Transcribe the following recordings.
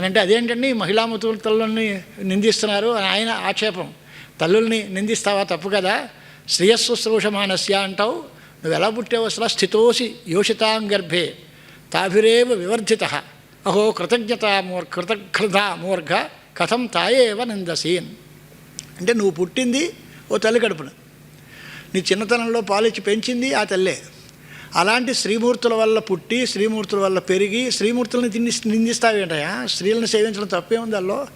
అని అంటే అదేంటండి? మహిళామతుల తల్లుల్ని నిందిస్తున్నారు అని ఆయన ఆక్షేపం. తల్లుల్ని నిందిస్తావా? తప్పు కదా. శ్రేయస్సుశ్రూషమానస్య అంటావు. నువ్వు ఎలా పుట్టావు అసలు స్థితోసి యోషితాం గర్భే. తాభిరేవ వివర్ధిత అహో కృతజ్ఞతామూర్ కృతజ్ఞతామూర్ఘ మూర్ఘ కథం తాయేవ నిందసీన్. అంటే నువ్వు పుట్టింది ఓ తల్లి కడుపున. నీ చిన్నతనంలో పాలిచ్చి పెంచింది ఆ తల్లే. అలాంటి శ్రీమూర్తుల వల్ల పుట్టి శ్రీమూర్తుల వల్ల పెరిగి శ్రీమూర్తులను తిని నిందిస్తావేంటయా స్త్రీలను సేవించడం తప్పే ఉంది అల్లో.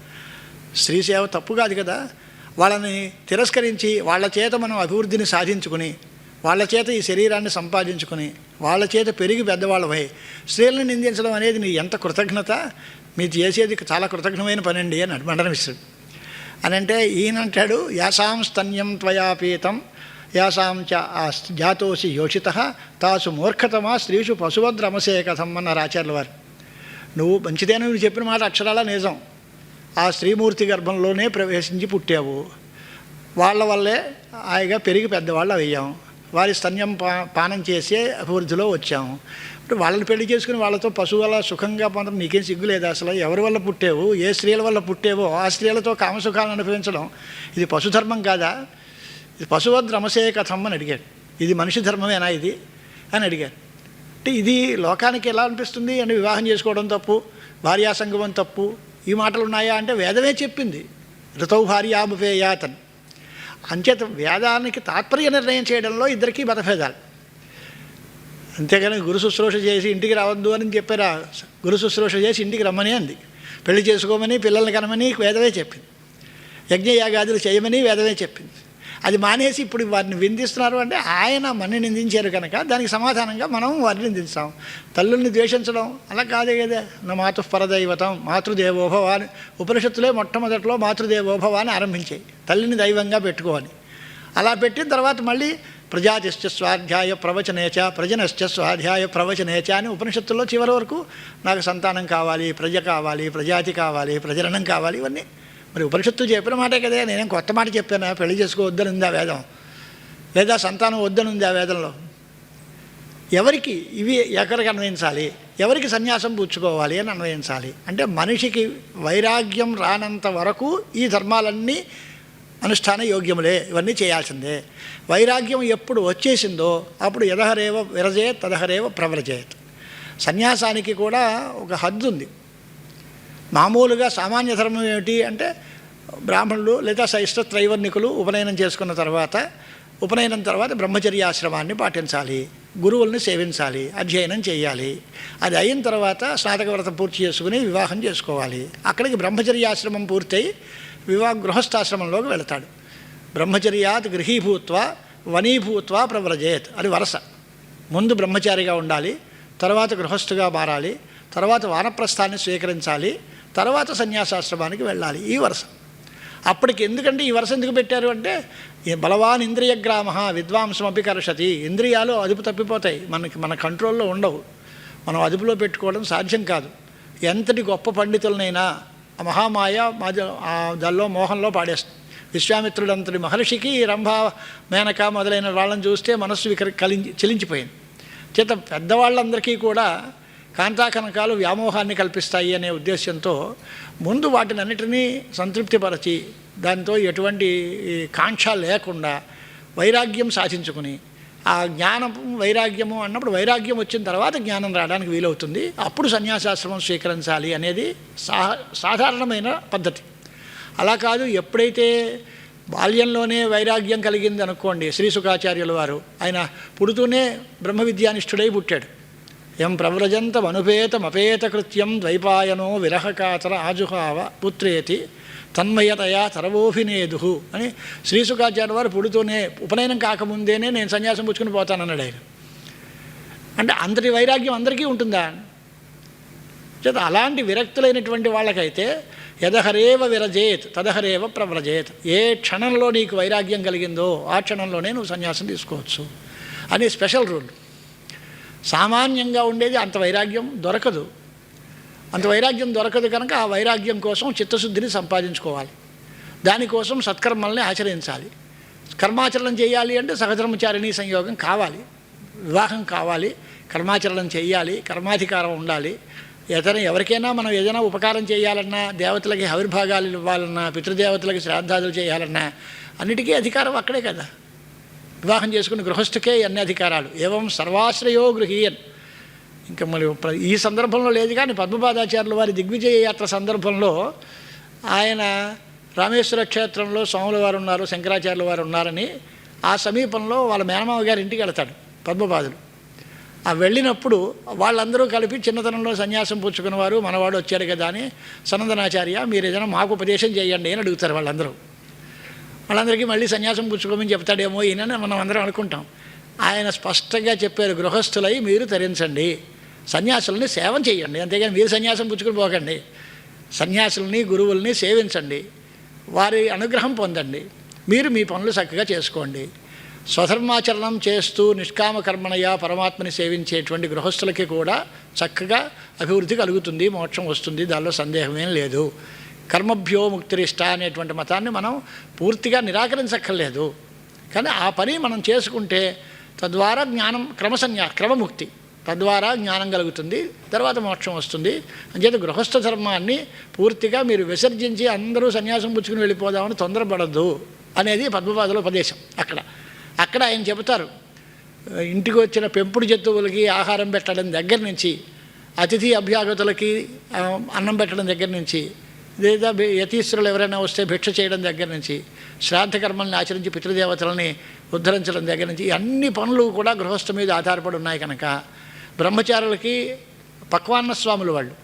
స్త్రీ సేవ తప్పు కాదు కదా. వాళ్ళని తిరస్కరించి వాళ్ళ చేత మనం అభివృద్ధిని సాధించుకుని వాళ్ళ చేత ఈ శరీరాన్ని సంపాదించుకుని వాళ్ళ చేత పెరిగి పెద్దవాళ్ళమై స్త్రీలను నిందించడం అనేది నీ ఎంత కృతజ్ఞత? మీరు చేసేది చాలా కృతజ్ఞమైన పని అండి అని మండన అని అంటే ఈయనంటాడు యాసాం స్తన్యం త్వయాపీతం యాసాం చ ఆ జాతోసి యోషిత తాసు మూర్ఖతమా స్త్రీషు పశువద్రమసే కథం అన్నారు ఆచార్యుల వారు. నువ్వు మంచిదేనా నువ్వు చెప్పిన మాట అక్షరాల నిజం. ఆ స్త్రీమూర్తి గర్భంలోనే ప్రవేశించి పుట్టావు. వాళ్ళ వల్లే హాయిగా పెరిగి పెద్దవాళ్ళు అయ్యాం. వారి స్తన్యం పా పానం చేసే అభివృద్ధిలో వచ్చాము ఇప్పుడు వాళ్ళని పెళ్ళి చేసుకుని వాళ్ళతో పశువుల సుఖంగా పొందడం నీకేం సిగ్గు లేదు అసలు? ఎవరి వల్ల పుట్టేవు? ఏ స్త్రీల వల్ల పుట్టేవో? ఆ స్త్రీలతో కామసుఖాలను అనుభవించడం ఇది పశుధర్మం కాదా? ఇది పశువద్ రమసే కథం అని అడిగాడు. ఇది మనిషి ధర్మమేనా ఇది? అని అడిగారు అంటే ఇది లోకానికి ఎలా అనిపిస్తుంది అంటే వివాహం చేసుకోవడం తప్పు భార్యా సంగమం తప్పు ఈ మాటలు ఉన్నాయా అంటే వేదమే చెప్పింది. ఋతౌ భార్యాముపేయాతన్ అంచేత వేదానికి తాత్పర్య నిర్ణయం చేయడంలో ఇద్దరికీ మతభేదాలు. అంతేగాని గురు శుశ్రూష చేసి ఇంటికి రావద్దు అని చెప్పారా? గురు శుశ్రూష చేసి ఇంటికి రమ్మని అంది. పెళ్ళి చేసుకోమని పిల్లల్ని కనమని వేదమే చెప్పింది. యజ్ఞయాగాదులు చేయమని వేదమే చెప్పింది. అది మానేసి ఇప్పుడు వారిని విందిస్తున్నారు అంటే ఆయన మన్ని నిందించారు కనుక దానికి సమాధానంగా మనం వారిని నిందిస్తాం. తల్లుల్ని ద్వేషించడం అలా కాదే కదా. నా మాతృ పరదైవతం మాతృదేవోభవ అని ఉపనిషత్తులే మొట్టమొదట్లో మాతృదేవోభవ అని ఆరంభించాయి. తల్లిని దైవంగా పెట్టుకోవాలి. అలా పెట్టిన తర్వాత మళ్ళీ ప్రజాతిశ్చ స్వాధ్యాయ ప్రవచనేచ ప్రజనశ్చ స్వాధ్యాయ ప్రవచనేచ అని ఉపనిషత్తుల్లో చివరి వరకు నాకు సంతానం కావాలి ప్రజ కావాలి ప్రజాతి కావాలి ప్రజననం కావాలి ఇవన్నీ మరి ఉపనిషత్తు చెప్పిన మాటే కదా నేనేం కొత్త మాట చెప్పాను? పెళ్ళి చేసుకోవద్దని ఉంది ఆ వేదం. లేదా సంతానం వద్దని ఉంది ఆ వేదంలో. ఎవరికి ఇవి ఎక్కడికి అన్వయించాలి? ఎవరికి సన్యాసం పుచ్చుకోవాలి అని అన్వయించాలి? అంటే మనిషికి వైరాగ్యం రానంత వరకు ఈ ధర్మాలన్నీ అనుష్ఠాన యోగ్యములే ఇవన్నీ చేయాల్సిందే. వైరాగ్యం ఎప్పుడు వచ్చేసిందో అప్పుడు ఎదహరేవ విరజేత్ తదహరేవ ప్రవ్రజేత్. సన్యాసానికి కూడా ఒక హద్దు ఉంది మామూలుగా సామాన్య ధర్మం ఏమిటి అంటే బ్రాహ్మణులు లేదా శైష్ట త్రైవర్ణికులు ఉపనయనం చేసుకున్న తర్వాత ఉపనయనం తర్వాత బ్రహ్మచర్యాశ్రమాన్ని పాటించాలి గురువుల్ని సేవించాలి అధ్యయనం చేయాలి. అది అయిన తర్వాత స్నాతక వ్రతం పూర్తి చేసుకుని వివాహం చేసుకోవాలి. అక్కడికి బ్రహ్మచర్యాశ్రమం పూర్తయి వివాహ గృహస్థాశ్రమంలోకి వెళతాడు. బ్రహ్మచర్యాత్ గృహీభూత్వ వనీభూత్వ ప్రవ్రజేత్. అది వరస. ముందు బ్రహ్మచారిగా ఉండాలి తర్వాత గృహస్థుగా మారాలి తర్వాత వానప్రస్థాన్ని స్వీకరించాలి తర్వాత సన్యాసాశ్రమానికి వెళ్ళాలి ఈ వరుస. అప్పటికి ఎందుకంటే ఈ వరుస ఎందుకు పెట్టారు అంటే ఈ బలవాన్ ఇంద్రియగ్రామ విద్వాంసం అభికర్షతి ఇంద్రియాలు అదుపు తప్పిపోతాయి. మనకి మన కంట్రోల్లో ఉండవు. మనం అదుపులో పెట్టుకోవడం సాధ్యం కాదు. ఎంతటి గొప్ప పండితులనైనా మహామాయ మాజ దానిలో మోహంలో పాడేస్తుంది విశ్వామిత్రుడంతటి మహర్షికి రంభ మేనక మొదలైన వాళ్ళని చూస్తే మనస్సు వికర కలించి చెలించిపోయింది. చేత పెద్దవాళ్ళందరికీ కూడా కాంతాకనకాలు వ్యామోహాన్ని కల్పిస్తాయి అనే ఉద్దేశంతో ముందు వాటిని అన్నిటినీ సంతృప్తిపరచి దాంతో ఎటువంటి కాంక్ష లేకుండా వైరాగ్యం సాధించుకుని ఆ జ్ఞానం వైరాగ్యము అన్నప్పుడు వైరాగ్యం వచ్చిన తర్వాత జ్ఞానం రావడానికి వీలవుతుంది. అప్పుడు సన్యాసాశ్రమం స్వీకరించాలి అనేది సా సాధారణమైన పద్ధతి. అలా కాదు ఎప్పుడైతే బాల్యంలోనే వైరాగ్యం కలిగింది అనుకోండి శ్రీ సుఖాచార్యుల వారు ఆయన పుడుతూనే బ్రహ్మ విద్యానిష్ఠుడై పుట్టాడు. ఎం ప్రవ్రజంతం అనుపేతమపేత కృత్యం ద్వైపాయనో విరహకాతర ఆజుహావ పుత్రేతి తన్మయతయా తరవోభినేదు అని శ్రీసుఖాచార్య వారు పుడుతూనే ఉపనయనం కాకముందేనే నేను సన్యాసం పుచ్చుకుని పోతానన్నాడు ఆయన. అంటే అందరి వైరాగ్యం అందరికీ ఉంటుందా? చేత అలాంటి విరక్తులైనటువంటి వాళ్ళకైతే యదహరేవ విరజేత్ తదహరేవ ప్రవ్రజేత్. ఏ క్షణంలో నీకు వైరాగ్యం కలిగిందో ఆ క్షణంలోనే నువ్వు సన్యాసం తీసుకోవచ్చు. అని స్పెషల్ రూల్. సామాన్యంగా ఉండేది అంత వైరాగ్యం దొరకదు. అంత వైరాగ్యం దొరకదు కనుక ఆ వైరాగ్యం కోసం చిత్తశుద్ధిని సంపాదించుకోవాలి. దానికోసం సత్కర్మల్ని ఆచరించాలి. కర్మాచరణం చేయాలి అంటే సహధర్మచారిణి సంయోగం కావాలి. వివాహం కావాలి. కర్మాచరణ చేయాలి. కర్మాధికారం ఉండాలి. ఏదైనా ఎవరికైనా మనం ఏదైనా ఉపకారం చేయాలన్నా దేవతలకి ఆవిర్భాగాలు ఇవ్వాలన్నా పితృదేవతలకి శ్రాద్ధాదులు చేయాలన్నా అన్నిటికీ అధికారం అక్కడే కదా. వివాహం చేసుకున్న గృహస్థుకే అన్ని అధికారాలు. ఏవం సర్వాశ్రయో గృహీయన్. ఇంకా మరి ప్ర- ఈ సందర్భంలో లేదు కానీ పద్మపాదాచార్యుల వారి దిగ్విజయ యాత్ర సందర్భంలో ఆయన రామేశ్వర క్షేత్రంలో స్వాముల వారు ఉన్నారు శంకరాచార్యుల వారు ఉన్నారని ఆ సమీపంలో వాళ్ళ మేనమామ గారి ఇంటికి వెళతాడు పద్మపాదులు. ఆ వెళ్ళినప్పుడు వాళ్ళందరూ కలిపి చిన్నతనంలో సన్యాసం పుచ్చుకున్నవారు మనవాడు వచ్చాడు కదా అని సనందనాచార్య మీరు ఏదైనా మాకు ఉపదేశం చేయండి అని అడుగుతారు వాళ్ళందరూ. వాళ్ళందరికీ మళ్ళీ సన్యాసం పుచ్చుకోమని చెప్తాడేమో ఈయనని మనం అందరం అనుకుంటాం. ఆయన స్పష్టంగా చెప్పారు గృహస్థులై మీరు తరించండి. సన్యాసులని సేవ చేయండి అంతేగాని మీరు సన్యాసం పుచ్చుకుని పోకండి. సన్యాసుల్ని గురువుల్ని సేవించండి. వారి అనుగ్రహం పొందండి. మీరు మీ పనులు చక్కగా చేసుకోండి. స్వధర్మాచరణం చేస్తూ నిష్కామ కర్మణయ పరమాత్మని సేవించేటువంటి గృహస్థులకి కూడా చక్కగా అభివృద్ధి కలుగుతుంది మోక్షం వస్తుంది. దానిలో సందేహమేం లేదు. కర్మభ్యో ముక్తిరిష్ట అనేటువంటి మతాన్ని మనం పూర్తిగా నిరాకరించక్కర్లేదు. కానీ ఆ పని మనం చేసుకుంటే తద్వారా జ్ఞానం క్రమసన్యా క్రమముక్తి. తద్వారా జ్ఞానం కలుగుతుంది తర్వాత మోక్షం వస్తుంది. అంచేత గృహస్థ ధర్మాన్ని పూర్తిగా మీరు విసర్జించి అందరూ సన్యాసం పుచ్చుకుని వెళ్ళిపోదామని తొందరపడద్దు అనేది పద్మపాదుల ఉపదేశం అక్కడ. అక్కడ ఆయన చెబుతారు ఇంటికి వచ్చిన పెంపుడు జంతువులకి ఆహారం పెట్టడం దగ్గర నుంచి అతిథి అభ్యాగతులకి అన్నం పెట్టడం దగ్గర నుంచి లేదా యతీశ్వరులు ఎవరైనా వస్తే భిక్ష చేయడం దగ్గర నుంచి శ్రాద్ధకర్మల్ని ఆచరించి పితృదేవతలని ఉద్ధరించడం దగ్గర నుంచి అన్ని పనులు కూడా గృహస్థ మీద ఆధారపడి ఉన్నాయి కనుక బ్రహ్మచారులకి పక్వాన్న స్వాములు వాళ్ళు.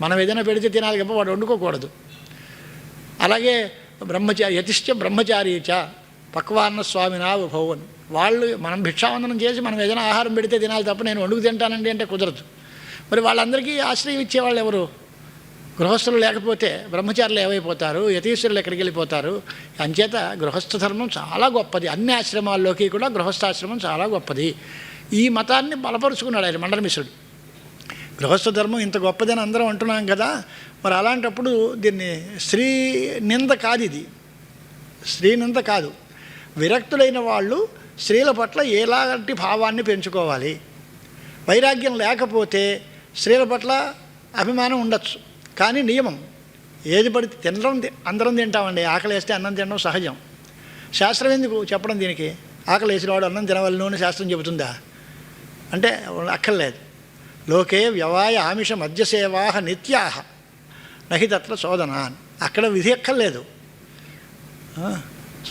మనం ఏదైనా పెడితే తినాలి తప్ప వాడు వండుకోకూడదు. అలాగే బ్రహ్మచారి యతిశ్చ బ్రహ్మచారీచ పక్వాన్న స్వామినా భవన్ వాళ్ళు మనం భిక్షావందనం చేసి మనం ఏదైనా ఆహారం పెడితే తినాలి తప్ప నేను వండుకు తింటానండి అంటే కుదరదు. మరి వాళ్ళందరికీ ఆశ్రయం ఇచ్చేవాళ్ళు ఎవరు? గృహస్థులు లేకపోతే బ్రహ్మచారులు ఏమైపోతారు? యతీశ్వరులు ఎక్కడికి వెళ్ళిపోతారు? అంచేత గృహస్థ ధర్మం చాలా గొప్పది. అన్ని ఆశ్రమాల్లోకి కూడా గృహస్థాశ్రమం చాలా గొప్పది. ఈ మతాన్ని బలపరుచుకున్నాడు ఆయన మండలమిశ్రుడు గృహస్థ ధర్మం ఇంత గొప్పదని అందరం అంటున్నాం కదా. మరి అలాంటప్పుడు దీన్ని స్త్రీ నింద కాదు ఇది. స్త్రీ నింద కాదు. విరక్తులైన వాళ్ళు స్త్రీల పట్ల ఎలాంటి భావాన్ని పెంచుకోవాలి? వైరాగ్యం లేకపోతే స్త్రీల పట్ల అభిమానం ఉండొచ్చు. కానీ నియమం. ఏది పడితే తినడం అందరం తింటామండి. ఆకలి వేస్తే అన్నం తినడం సహజం. శాస్త్రం ఎందుకు చెప్పడం దీనికి? ఆకలి వేసినవాడు అన్నం తినవలను అని శాస్త్రం చెబుతుందా? అంటే అక్కర్లేదు. లోకే వ్యవాయ ఆమిష మద్యసేవాహ నిత్యాహ. నహి తత్ర శోధన అక్కడ విధి ఎక్కర్లేదు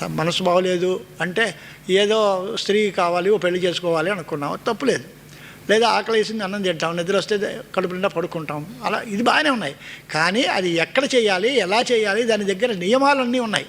మనసు బాగోలేదు అంటే ఏదో స్త్రీ కావాలి ఓ పెళ్ళి చేసుకోవాలి అనుకున్నాం తప్పులేదు. లేదా ఆకలి వేసింది అన్నం తింటాం నిద్ర వస్తే కడుపు నిండా పడుకుంటాం. అలా ఇది బాగానే ఉన్నాయి. కానీ అది ఎక్కడ చేయాలి ఎలా చేయాలి దాని దగ్గర నియమాలన్నీ ఉన్నాయి.